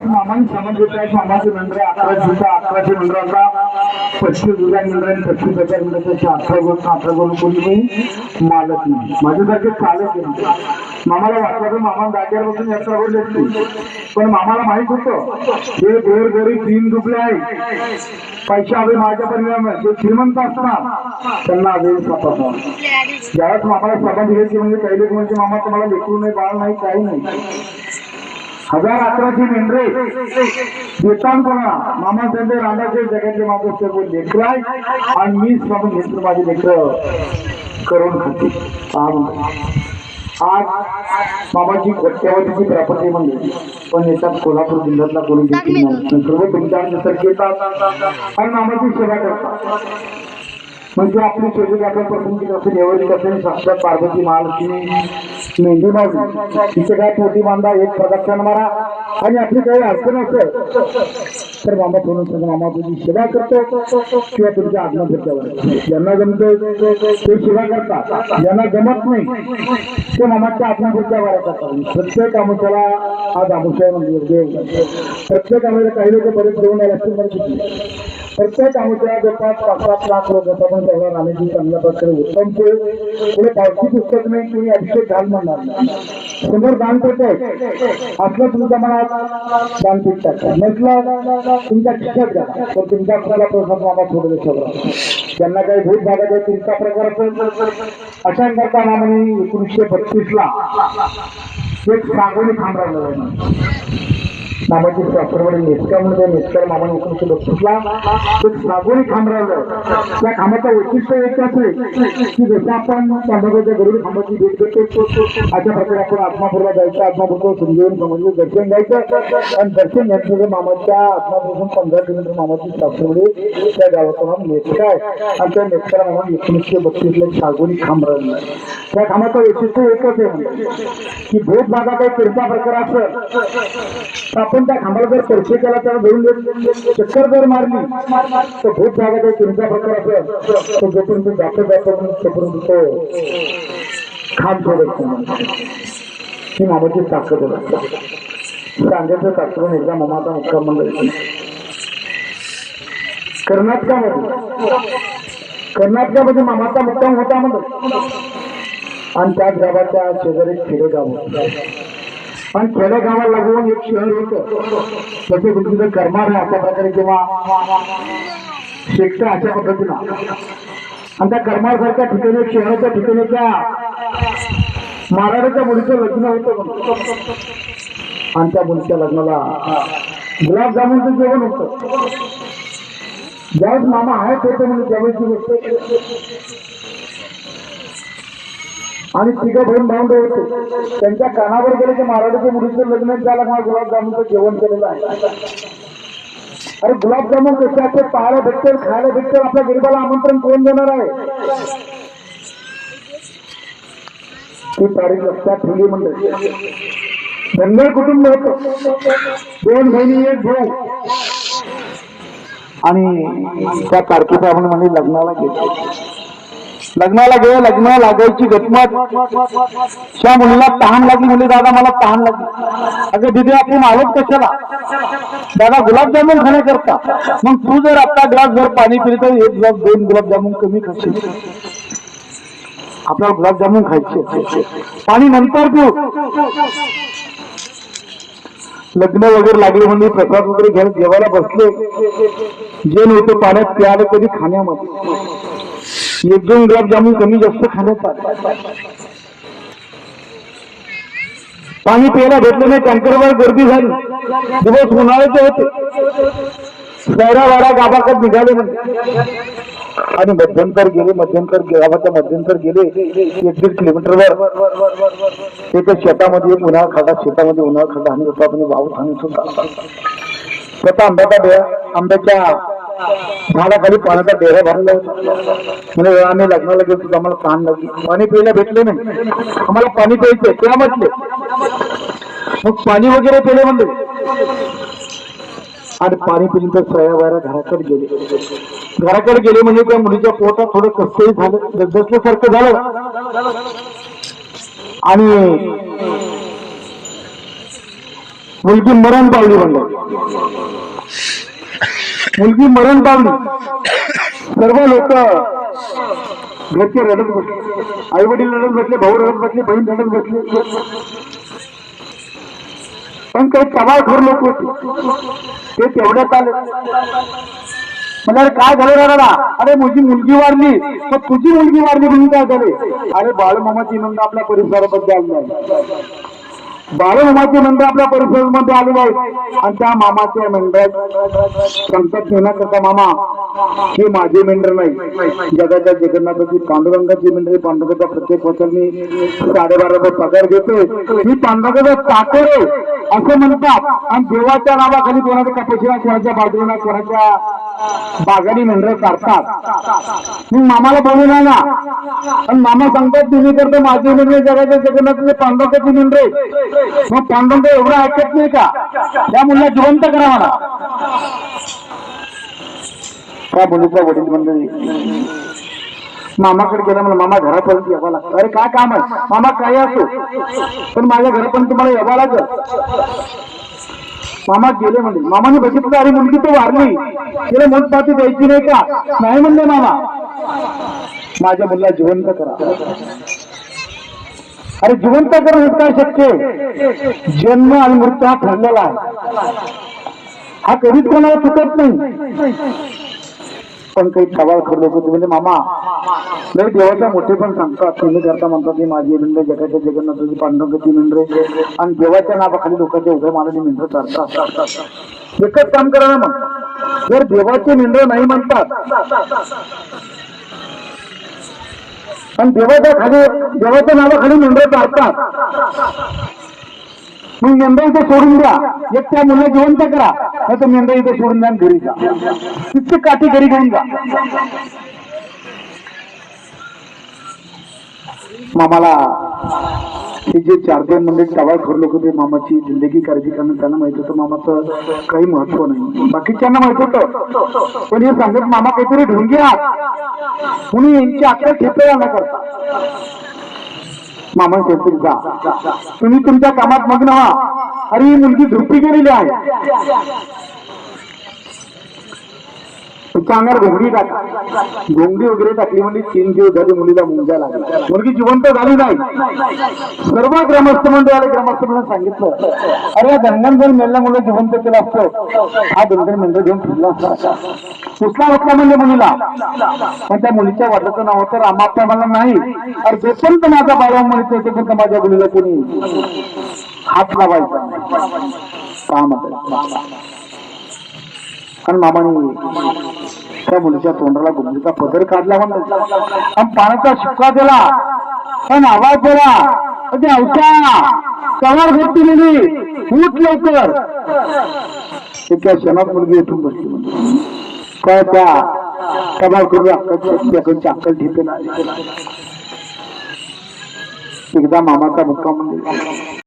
मामाचे मंडळ अकरा जुता अकराशे मंडळाचा पस्तीस विधान मंडळ आणि पस्तीस हजार अठरा अठरा गोल कोणी मालक नाही. माझ्यासारखे चालत नाही. मामाला वाटलं मामा जागेवर बसून यात्रा बोलले असते पण मामाला माहीत होतं हे गोर गोरी तीन रुपये आहे पैसे हवे माझ्या परिणाम जे श्रीमंत असणार त्यांना अजून सापडणार. ज्यावेळेस मामाला सभा दिली म्हणजे पहिले म्हणजे मामा तुम्हाला लेखू नाही बाळ नाही काही नाही. हजार अकराशे मेंढरे. कोणा? मामा संजय जगातले माझं सर्व लेकराय आणि मी स्वामी घेतलं माझे लेकर. करून खाते. आज मामाची कोट्यावधीची प्रॉपर्टी म्हणजे पण येतात कोल्हापूर जिल्ह्यातला कोणी देखील नाही. सर्व तुमच्यासारखे येतात. आणि मामाची सेवा करतात. म्हणजे आपली शेवटी आपण पसंती असेल निवडणूक असेल साक्षात पार्वती महालक्ष्मी मेंढी माझी तिथे काय मोठी बांधा एक प्रदक्षिण मारा. आणि आपली काही अडचण असेल तर मामा फोन सगळं मामा तुझी सेवा करतो. किंवा तुमच्या आज्ञा फिरल्यावर ज्यांना जमतं ते सेवा करतात. ज्यांना जमत नाही ते मामाच्या आज्ञा फिरल्यावर करतात. प्रत्येक आमुष्याला आज आमुष्या म्हणजे देव. प्रत्येक आम्हाला काही लोक बरेच देऊन यायला असतील प्रत्येक आमच्या देतात पाच सात लाख लोक होता पण तेवढा रामेजी चांगल्या प्रकारे उत्तम ते पुढे पावती पुस्तक नाही कोणी अभिषेक घाल म्हणणार नाही. समोर दान करताय. असलं तुमच्या मनात दान पीठ टाका नसलं तुमच्या खिशात घ्या. तर तुमच्या आपल्याला प्रसाद मामा सोडले सगळं त्यांना काही भूत भागात आहे तुमचा प्रकार अशा करता मामाने एकोणीसशे बत्तीस ला एक सागोली थांब मामाची सासरवाडी नेसका म्हणजे त्या नेसकर मामाने एकोणीसशे बत्तीसला एक सागोरी खांब राहिलं त्या खांबाचं वैशिष्ट्य एकच आहे की जसं आपण तांबाबाच्या गरुड खांबाची भेट घेतो अशा प्रकारे आपण आत्मापूरला जायचं आत्मापूरचं संजीवन समजलं दर्शन घ्यायचं. आणि दर्शन घेतलं मामाच्या आत्मापूरपासून पंधरा किलोमीटर मामाची सासरवाडी त्या गावाचं नाव नेसका आहे. आणि त्या नेसकर मामाने एकोणीसशे बत्तीसला एक सागोरी खांब राहिलं त्या खांबाचं वैशिष्ट्य एकच आहे की भेट भागात एक फिरता प्रकार असेल आपण त्या खांबाला जर स्पर्श केला त्याला धरून चक्कर जर मारली तर भूत भागात एक तुमचा प्रकार असेल तो जोपर्यंत जातो जातो तोपर्यंत तो खांब सोडत ही मामाची ताकद सांगायचं ताकद एकदा मामाचा मुक्काम मंडळ. कर्नाटकामध्ये कर्नाटकामध्ये मामाचा मुक्काम होता म्हणतो आणि त्याच गावाच्या शेजारी खेडेगाव. होतं. आणि खेडेगावाला लागून एक शहर होत. तसे तुमचं करमार आहे अशा प्रकारे किंवा शिक्षा अशा पद्धतीनं. आणि त्या करमाळसारख्या ठिकाणी शहराच्या ठिकाणी त्या महाराजाच्या मुलीचं लग्न होतं आणि त्या मुलीच्या लग्नाला गुलाबजामुनचं जेवण होतं. ज्यावेळेस मामा आहेत होते म्हणजे त्यावेळेस आणि तिघं बहीण भावंड होते. त्यांच्या कानावर गेले की महाराजाच्या मुलीचं लग्न झालं मला गुलाबजामुनचं जेवण केलेलं आहे. अरे गुलाबजामुन कसे असते पाहायला भेटतील खायला भेटतील. आपल्या गरीबाला आमंत्रण कोण देणार आहे? ती तारीख लक्षात ठेवली म्हणजे धनगर कुटुंब होत. दोन बहिणी एक भाऊ. आणि त्या तारखेचा आपण म्हणजे लग्नाला घेतो लग्नाला गेलो लग्न लागायची गटमत त्या मुलीला तहान लागली मुली दादा मला तहान लागली. अगं दिदी आपण आलोच कशाला? दादा गुलाबजामुन खाण्याकरता. मग तू जर आता ग्लास भर पाणी पिली तर एक ग्लास दोन गुलाबजामुन कमी खाशील. आपल्याला गुलाबजामुन खायचे पाणी नंतर पिऊ. लग्न वगैरे लागले म्हणजे प्रसाद वगैरे घ्यायला जेवायला बसले. जे नव्हतं पाण्यात प्याले कधी खाण्यामध्ये. एक दोन गुलाबजामुन कमी जास्त खाण्यात पाणी प्यायला भेटलं नाही टँकरवर गर्दी झाली. दिवस उन्हाळ्याचे होते. सैरा वाडा गावाकडे निघाले आणि मध्यंतर गेले मध्यंतर गावाच्या मध्यंतर गेले. एक दीड किलोमीटरवर एका शेतामध्ये एक उन्हाळा खड्डा शेतामध्ये उन्हाळा खड्डा. आणि होता आपण वाहू सांगत होता स्वतः आंब्याचा आंब्याच्या मला झाडाखाली पाण्याचा डेरा भरला होता. म्हणजे आम्ही लग्नाला गेलो होतो आम्हाला पान लागली पाणी प्यायला भेटले नाही. आम्हाला पाणी प्यायचंय. त्या म्हटले? मग पाणी वगैरे पिले म्हणले. आणि पाणी पिली तर घराकडे गेले. घराकडे गेले म्हणजे त्या मुलीच्या पोटात थोडं कसंही झालं गजबजल्यासारखं झालं. आणि मुलगी मरण पावली म्हणलं. मुलगी मरण पावली. सर्व लोक घरचे रडत बसले. आई वडील रडत बसले भाऊ रडत बसले बहीण रडत बसले. पण काही टवाळखोर लोक होते. ते तेवढ्यात आले. म्हणजे अरे काय झालं दादा? अरे माझी मुलगी वारली. तर तुझी मुलगी वारली म्हणून काय झाले? अरे बाळ मामाची नंद आपल्या परिसराबद्दल आली आहे बाळूमामाची आपल्या परिसरामध्ये आलेलं आहे. आणि त्या मामाच्या मेंढरात संकट घेण्याकरता मामा. हे माझे मेंढर नाही. जगाच्या जगन्नाथाची पांडुरंगाची मेंढर पांडुरंगाच्या प्रत्येक वर्षांनी साडेबारा पगार घेतोय. ही पांडुरंगाचा चाकर आहे. असं म्हणतात. आणि देवाच्या नावाखाली कोणाच्या कपशीला कोणाच्या बाजूला कोणाच्या बागाडी मेंढर काढतात. मग मामाला बोलवला ना आणि मामा सांगतात तुम्ही करता माझे मेंढरे जगाच्या जगन्नाथाचे पांडुरंगाची मेंढरे मग तर एवढं ऐकत नाही का? त्या मुलाला जिवंत करा म्हणा. त्या मुलीचा वडील मंडळी मामाकडे गेला मला मामा घरापर्यंत यावं लागतं. अरे काय काम आहे? मामा काय असो. पण माझ्या घरापर्यंत तुम्हाला यावा लागेल. मामा गेले म्हणजे मामाने बघितलं अरे मुलगी तो वारली. तिला पाती द्यायची नाही का? नाही म्हणले मामा. माझ्या मुलीला जिवंत करा. अरे जिवंत करणं काय शक्य आहे? जन्म आणि मृत्यू हा ठरलेला आहे. हा कधीच कोणाला चुकत नाही. पण काही सवाल करत लोक होते म्हणजे मामा. नाही देवाच्या मोठे पण सांगतात. तुम्ही करता म्हणतात की माझी मेंढरे जगाच्या जगन्नाथाची पांडुरंगाची मेंढरे आणि देवाच्या नावाखाली लोकांच्या उभ्या मानाने मेंढर चालतात. एकच काम करा ना मग. जर देवाचे मेंढर नाही म्हणतात आणि देवाच्या खाली देवाच्या नावाखाली मेंढर चालतात मग मेंढरा इथे सोडून द्या. एक त्या मुलं जिवंत करा. नाही तर मेंढरा इथे सोडून द्या घरी जा. तिथे काठी घरी घेऊन जा. मामाला हे जे चार दोन म्हणजे टवाळ खर लोक होते मामाची जिंदगी काळजी करणं त्यांना माहीत होतं. मामाचं काही महत्त्व नाही. बाकीच्यांना माहीत होतं. पण हे सांगत मामा काहीतरी ढोंगी आहात. म्हणून यांची अक्कल ठेपेला करता मामा शेवटी जा. तुम्ही तुमच्या कामात मग्न व्हा. अरे ही मुलगी झोपी गेलेली आहे. तिच्या अंगावर घोंगडी टाका घोंगडी वगैरे टाकली म्हणजे तीन दिवस झाले मुलीला मुंग्या लागला मुलगी जिवंत झाली नाही. सर्व ग्रामस्थ मंडळाला ग्रामस्थ म्हणून सांगितलं. अरे गंगन जर मेलला मुलं जिवंत केलं असतं हा गंगन मंडळ घेऊन फिरला असता. कुठला होता म्हणजे मुलीला? पण त्या मुलीच्या वाटाचं नाव होतं रामाप्पा मला नाही. अरे जोपर्यंत माझा बाळा म्हणतो तोपर्यंत माझ्या मुलीला कोणी हात लावायचा नाही. काम आणि मामाने त्या मुलीच्या तोंडाला गुंडीचा पदर काढला म्हणतो आणि पाण्याचा शिक्का दिला. पण आवाज दिला. म्हणजे अवसा कवर घटती गेली उठ लवकर. त्या क्षणात मुलगी उठून बसली म्हणतो. काय त्या? कमाल करू अक्कल अक्कल ठेपेला. एकदा मामाचा मुक्का म्हणजे